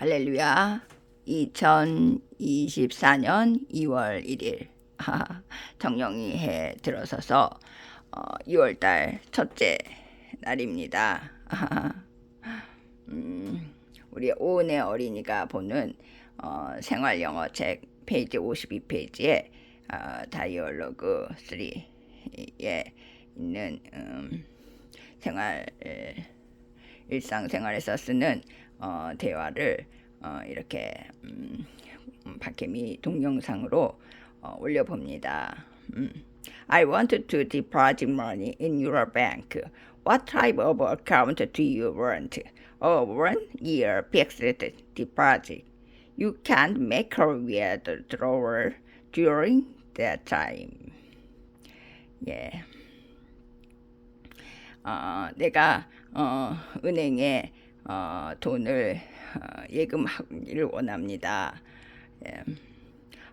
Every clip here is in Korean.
할렐루야. 2024년 2월 1일 정령이 해 들어서서 어, 2월달 첫째 날입니다. 음, 우리 오은의 어린이가 보는 어, 생활 영어 책 페이지 52페이지에 어, 다이얼로그 3에 있는 음, 생활 일상생활에서 쓰는 어, 대화를 어, 이렇게 음, 박혜미 동영상으로 어, 올려봅니다. 음. I want to deposit money in your bank. What type of account do you want? A one-year fixed deposit. You can't make a withdrawal during that time. 예. 어, 내가 어, 은행에 어, 돈을 어, 예금하기를 원합니다. 예.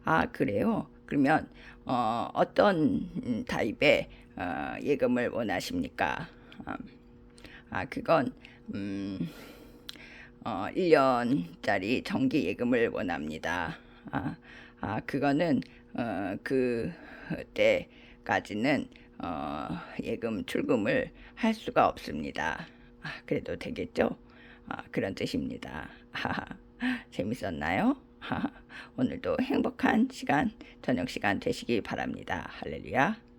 아 그래요? 그러면 어, 어떤 음, 타입의 어, 예금을 원하십니까? 아, 아 그건 음, 어, 1년짜리 정기 예금을 원합니다. 아, 아 그거는 어, 그때까지는 어, 예금 출금을 할 수가 없습니다. 아, 그래도 되겠죠? 아, 그런 뜻입니다. 재밌었나요? 오늘도 행복한 시간, 저녁 시간 되시기 바랍니다. 할렐루야.